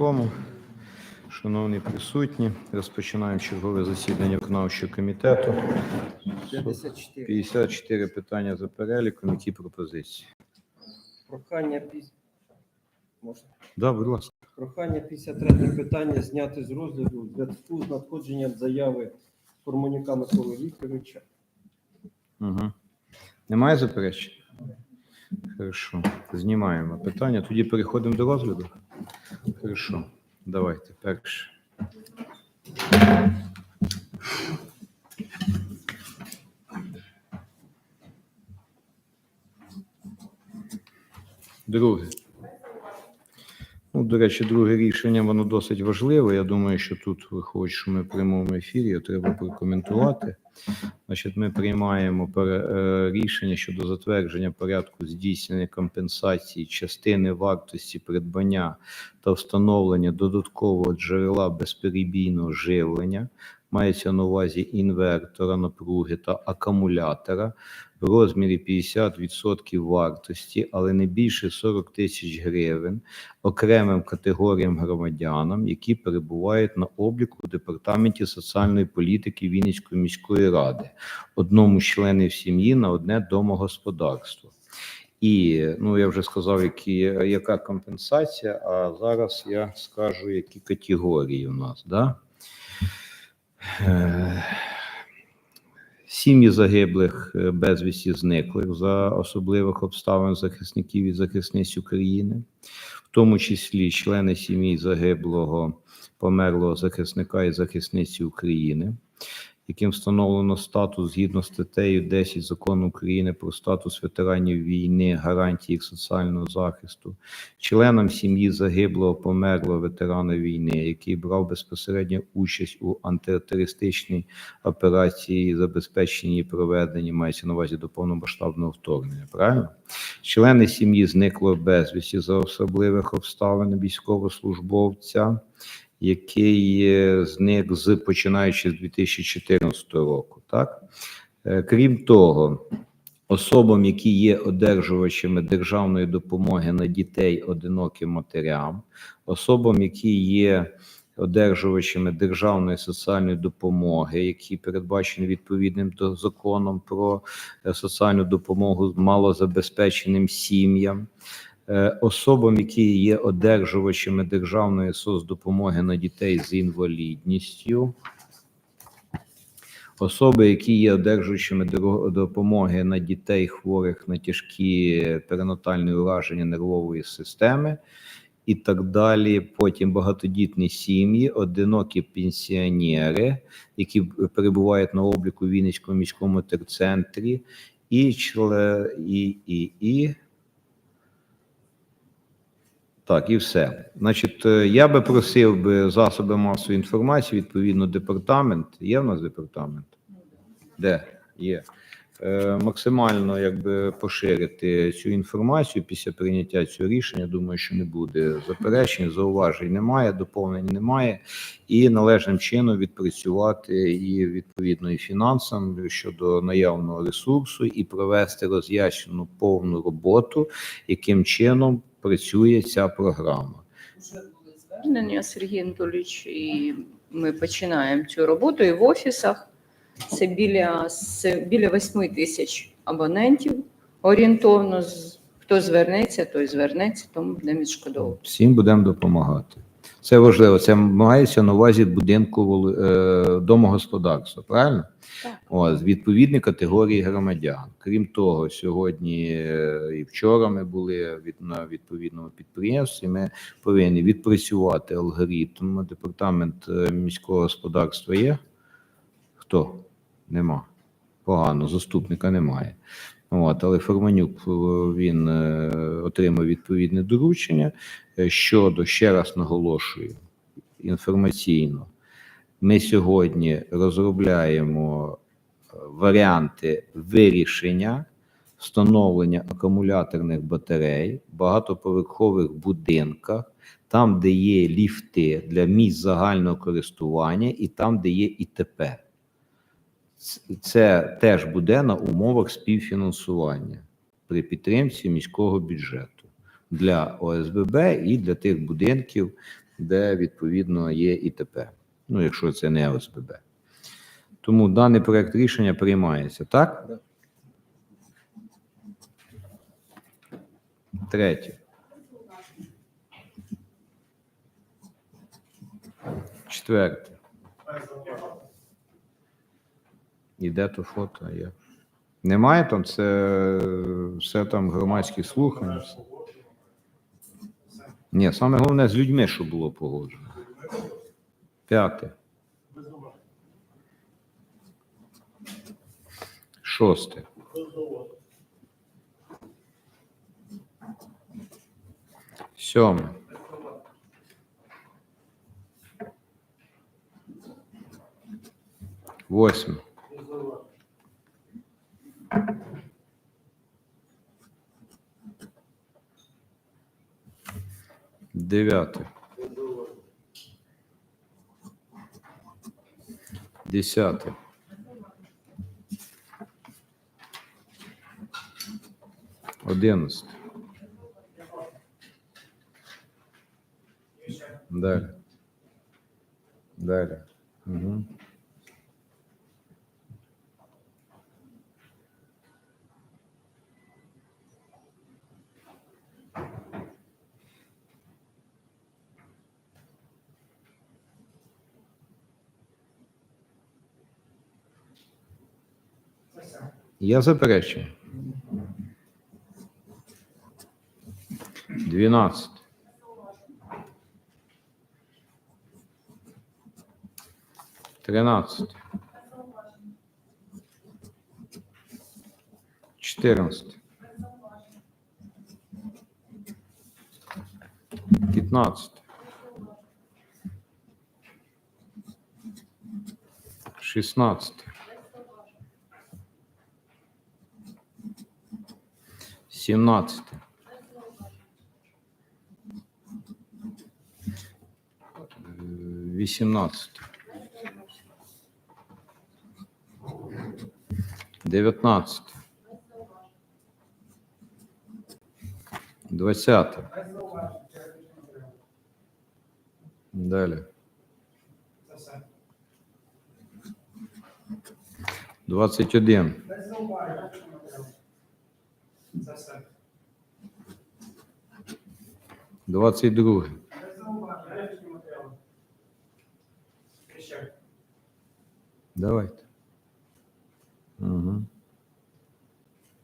виконкому. Шановні присутні, розпочинаємо чергове засідання виконавчого комітету. 54. 54 питання за переліком. Які пропозиції? Прохання піс... Можна? Да, будь ласка. Прохання 53 питання зняти з розгляду в зв'язку з надходженням заяви Форманюка Миколи Вікторовича. Угу. Немає заперечень? Хорошо. Знімаємо питання. Тоді переходимо до розгляду. Хорошо. Давайте перше. Друге. Ну, до речі, друге рішення, воно досить важливе. Я думаю, що тут виходить, що ми в прямому ефірі, його треба прокоментувати. Значить, ми приймаємо е, рішення щодо затвердження порядку здійснення компенсації частини вартості придбання та встановлення додаткового джерела безперебійного живлення. Мається на увазі інвертора напруги та акумулятора в розмірі 50% вартості, але не більше 40 тисяч гривень окремим категоріям громадянам, які перебувають на обліку в департаменті соціальної політики Вінницької міської ради, одному з членів сім'ї на одне домогосподарство. І ну я вже сказав, які, яка компенсація. А зараз я скажу, які категорії у нас. Да? Е, Сім'ї загиблих е, безвісті зниклих за особливих обставин захисників і захисниць України, в тому числі члени сім'ї загиблого померлого захисника і захисниці України, яким встановлено статус згідно статтею 10 закону України про статус ветеранів війни, гарантії їх соціального захисту, членам сім'ї загиблого померлого ветерана війни, який брав безпосередню участь у антитерористичній операції, забезпеченні і проведенні, мається на увазі до повномасштабного вторгнення. Правильно? Члени сім'ї зниклого безвісті за особливих обставин військовослужбовця, який зник з починаючи з 2014 року. Так? Е, Крім того, особам, які є одержувачами державної допомоги на дітей одиноким матерям, особам, які є одержувачами державної соціальної допомоги, які передбачені відповідним до законом про е, соціальну допомогу малозабезпеченим сім'ям, особам, які є одержувачами державної соцдопомоги на дітей з інвалідністю. Особи, які є одержуючими допомоги на дітей хворих на тяжкі перинатальні ураження нервової системи, і так далі. Потім багатодітні сім'ї, одинокі пенсіонери, які перебувають на обліку в Вінницькому міському терцентрі, і і, і, і. Так, і все. Значить, е, я би просив би засоби масової інформації, відповідно, департамент. Є в нас департамент? Де? Є. Е, максимально якби поширити цю інформацію після прийняття цього рішення. Думаю, що не буде заперечень, зауважень немає, доповнень немає, і належним чином відпрацювати і відповідно і фінансам щодо наявного ресурсу, і провести роз'яснену повну роботу, яким чином працює ця програма. Вже були звернення Сергій Анатолійович, і ми починаємо цю роботу і в офісах. Це біля, це біля 8 тисяч абонентів орієнтовно. Хто звернеться, той звернеться, тому будемо відшкодовувати. Всім будемо допомагати. Це важливо. Це мається на увазі будинку е, домогосподарства, правильно? Так. О, з відповідної категорії громадян. Крім того, сьогодні е, і вчора ми були від на відповідному підприємстві. Ми повинні відпрацювати алгоритм. Департамент е, міського господарства є. Хто? Нема. Погано, заступника немає. От, але Форманюк е, він е, отримав відповідне доручення е, щодо, ще раз наголошую, інформаційно. Ми сьогодні розробляємо варіанти вирішення встановлення акумуляторних батарей в багатоповерхових будинках, там, де є ліфти для місць загального користування, і там, де є ІТП. Це теж буде на умовах співфінансування при підтримці міського бюджету для ОСББ і для тих будинків, де відповідно є ІТП. Ну, якщо це не ОСББ. Тому даний проект рішення приймається, так? Третє. Четверте. І де то фото є? Немає там, це все там громадські слухання. Ні, саме головне з людьми, щоб було погоджено. П'яте. Шосте. Сьоме. Восьме. Дев'яте. Десяте. Одинадцяте. Далі. Далі. Угу. Я заперечую. 12. Тринадцать. Четырнадцать. Пятнадцать. Шестнадцать. Семнадцать. Вісімнадцять. Дев'ятнадцять. Двадцяте. Далі. Двадцять один. Двадцять другий. Давайте. Угу.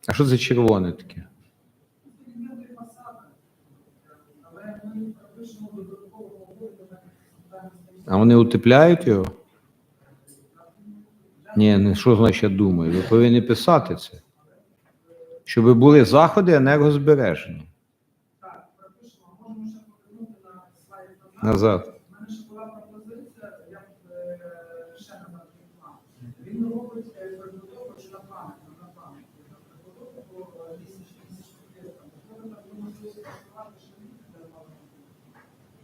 А що це червоне таке? А вони утепляють його? Ні, не що значить думаю. Ви повинні писати це. Щоб були заходи енергозбереження. Назад. У мене ще була пропозиція, я ще на план. Він робить прибудову чи на пам'ять, на пам'ять. Прибудову по місячні так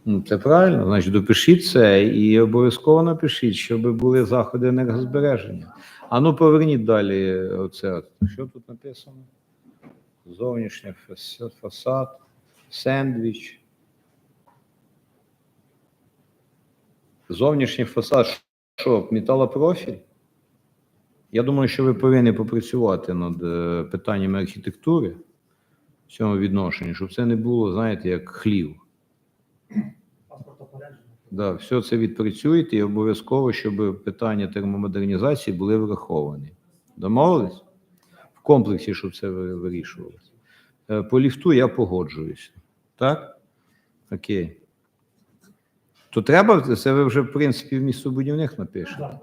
Ну, це правильно. Значить, допишіть це і обов'язково напишіть, щоб були заходи енергозбереження. А ну поверніть далі оце. Що тут написано? Зовнішній фасад, сендвіч. Зовнішній фасад, що, металопрофіль? Я думаю, що ви повинні попрацювати над е, питаннями архітектури в цьому відношенні, щоб це не було, знаєте, як хлів. Да, все це відпрацюєте і обов'язково, щоб питання термомодернізації були враховані. Домовились? Комплексі, щоб це вирішувалося. Е, По ліфту я погоджуюся. Так? Окей. То треба, це ви вже, в принципі, в містобудівних напишете.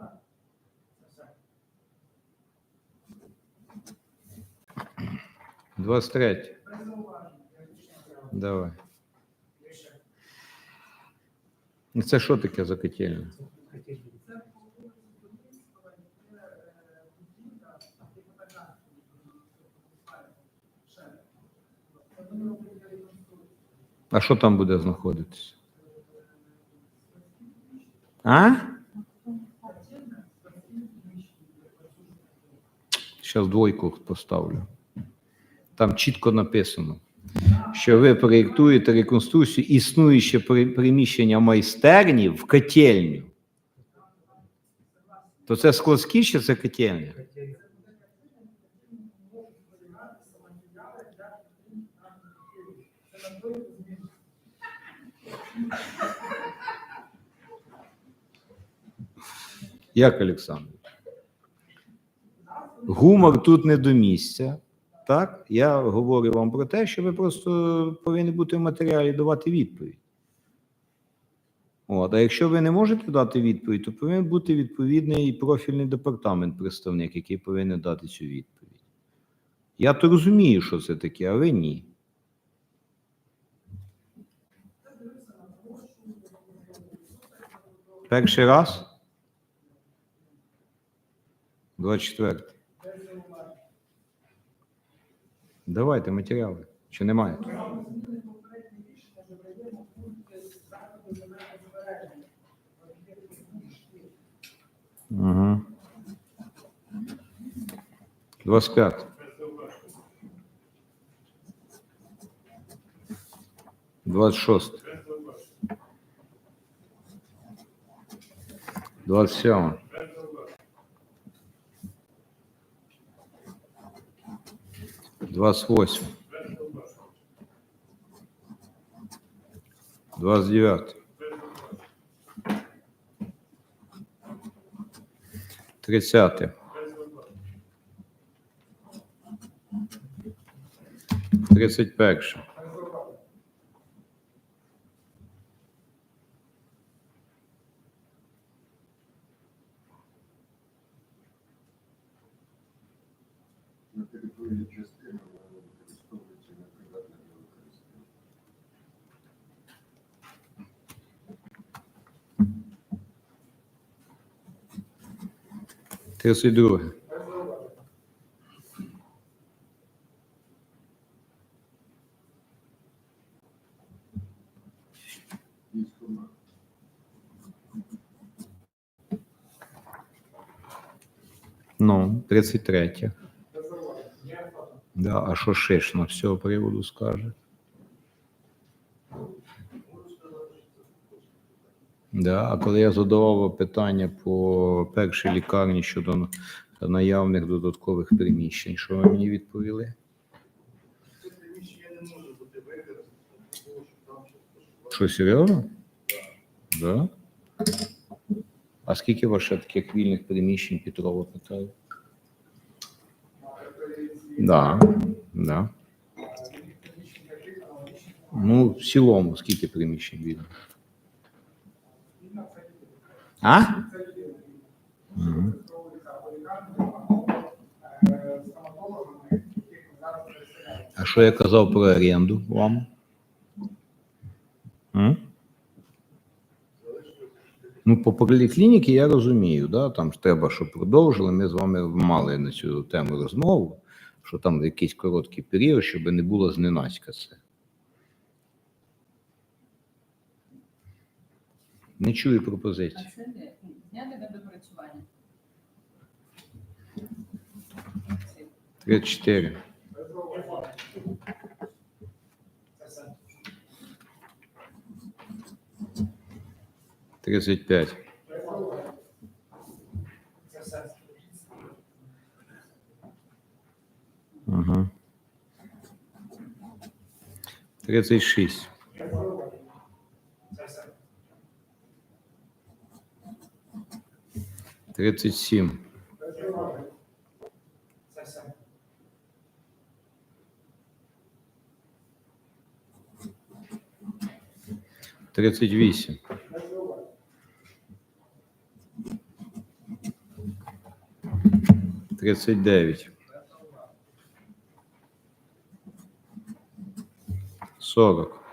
Двадцять третє. Давай. Це що таке за котельня? А що там буде знаходитися? А? Зараз двойку поставлю. Там чітко написано, що ви проєктуєте реконструкцію існуюче приміщення майстерні в котельню. То це складські чи це котельня? Як Олександр? Гумор тут не до місця. Так, я говорю вам про те, що ви просто повинні бути в матеріалі давати відповідь. От, а якщо ви не можете дати відповідь, то повинен бути відповідний профільний департамент, представник, який повинен дати цю відповідь. Я то розумію, що це таке, а ви ні. Перший раз? 24. Давайте матеріали. Чи немає? Угу. 25. 26. 27. Двадцать восемь. Двадцать девятый. Тридцатый. Тридцать перший. 32. Ну, 33. Да, а що Шишна з цього приводу скаже? Да, а коли я задавав питання по першій лікарні щодо наявних додаткових приміщень, що ви мені відповіли? Що, серйозно? Да? А скільки у таких вільних приміщень Петрова питаю? Да, да. Ну, в цілому, скільки приміщень вільних? А? А що я казав про оренду вам? М? Ну, по поліклініки я розумію, да, там ж треба, щоб продовжили. Ми з вами мали на цю тему розмову, що там якийсь короткий період, щоб не було зненацька це. Не чую пропозиції. А це не зняти на 34. Тридцать пять. тридцять шість. 37. тридцать вісім. Тридцять дев'ять. Сорок.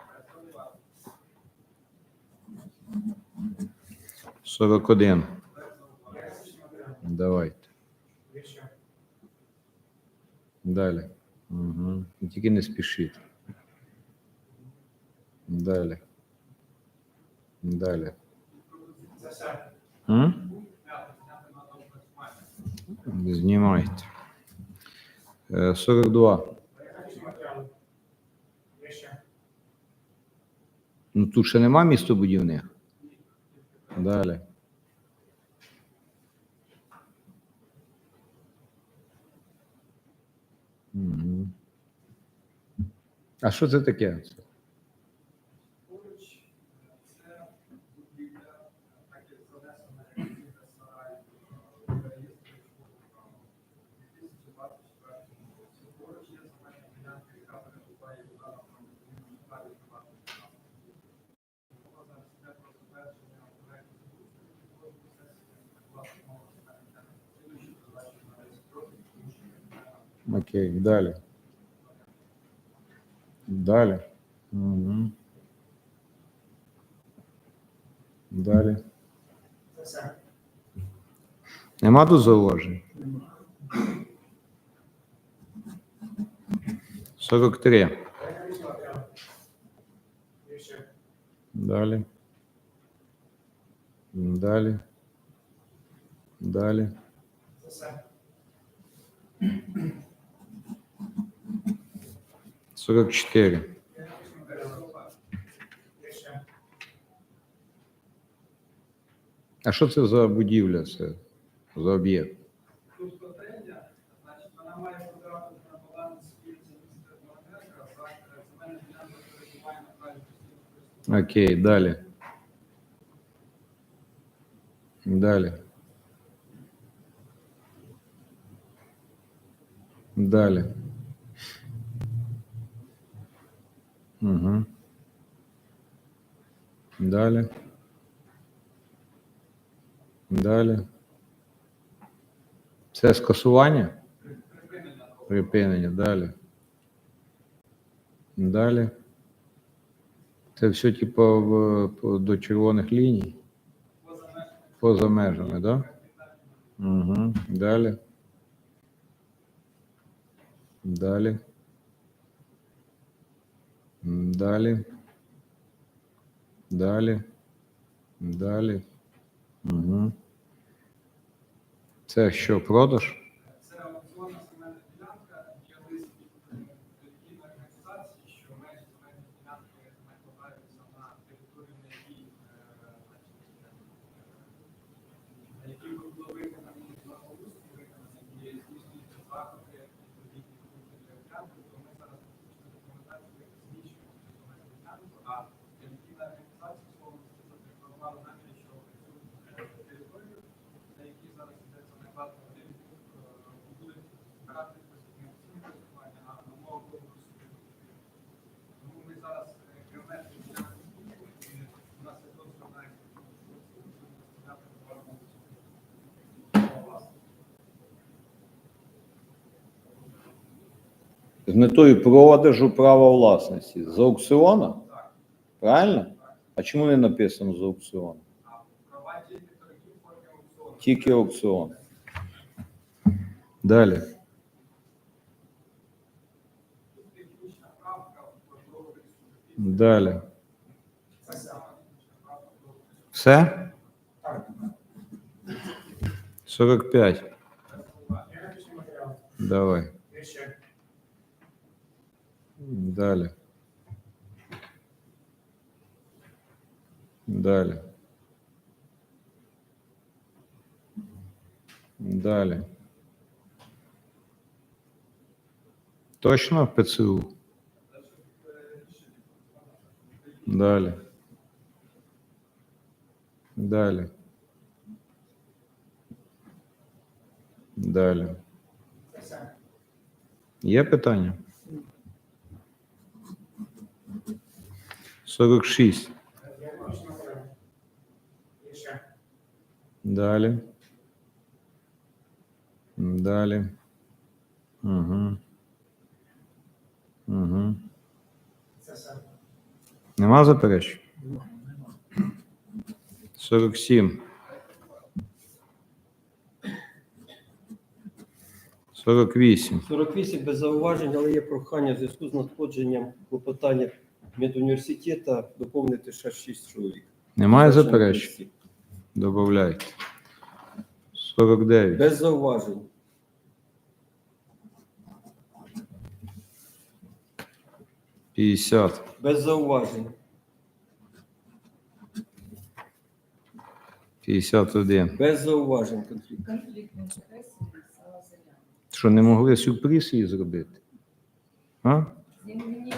Сорок один. Далі. Угу. Тільки не спішіть. Далі. Далі. М? Знімайте. Е, 42. Ну тут ще нема містобудівних. Далі. Років, тому що ми Окей, далі. Далі. Угу. Далі. Нема тут зауважень? 43. Далі. Далі. Далі. Сорок чотири. А що це за будівля? Це за об'єкт? Тут котельня, значить, вона має потрапити на баланс спільця міста Волонтерка, за земельна ділянка перебуває на праві постійного користування. Окей, далі. Далі. Далі. Угу. Далі. Далі. Це скасування? Припинення. Далі. Далі. Це все, типу, в, до червоних ліній? Поза межами? Да? Угу. Далі. Далі. Далі. Далі. Далі. Угу. Це що, продаж? Це аукціонна земельна ділянка, є лист від релігійної організації, що межі земельної ділянки накладаються на територію, на якій, е, значить, е, на якій було виконані благоустрій, виконані і здійснюються заходи відповідні до ділянки, то ми зараз технічну документацію зміщуємо цю земельну ділянку, а релігійна організація словом запропонувала намір, що цю е, територію, на якій зараз йдеться накладно будинку, будуть брати постійне користування на умовах договору собі. Тому ми зараз е, геометрію ділянку змінюємо, і у нас є дозвіл на експлуатацію форму власності. З метою продажу права власності. З аукціону? Правильно? А чому не написано з аукціону? А права тільки торгів в формі аукціону. Тільки аукціон. Далі. Тут технічна правка в договорі собі. Далі. Це саме технічна правка в договорі собі. Все? 45. Давай. Далі. Далі. Далі. Точно ПЦУ? Далі. Далі. Далі. Є питання? 46. Далі. Далі. Угу. Угу. Нема заперечень? 47. 48. 48 без зауважень, але є прохання в зв'язку з надходженням клопотання медуніверситету доповнити ще 6 чоловік. Немає заперечень? Добавляйте. 49. Без зауважень. П'ятдесят. Без зауважень. 51. Без зауважень конфлікт. Що не могли сюрприз її зробити? А? Він мені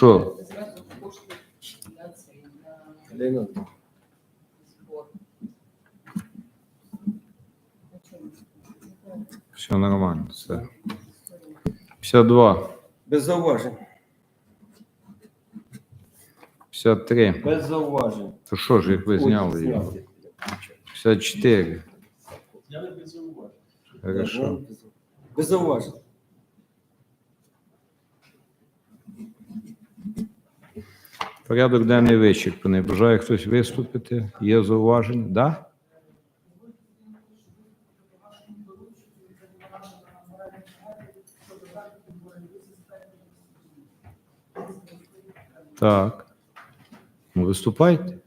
Що? Зразу кошти на цей, на Лена, збор. На чому? Все нормально. Все. 52. без зауважень. 53. Без зауважень. То що ж, як ви зняли його? зняли. 54. Я не без зауважень. Хорошо. Без зауважень. Порядок денний вичерпаний. Бажає хтось виступити? Є зауваження? Да? Так. Ну, виступайте.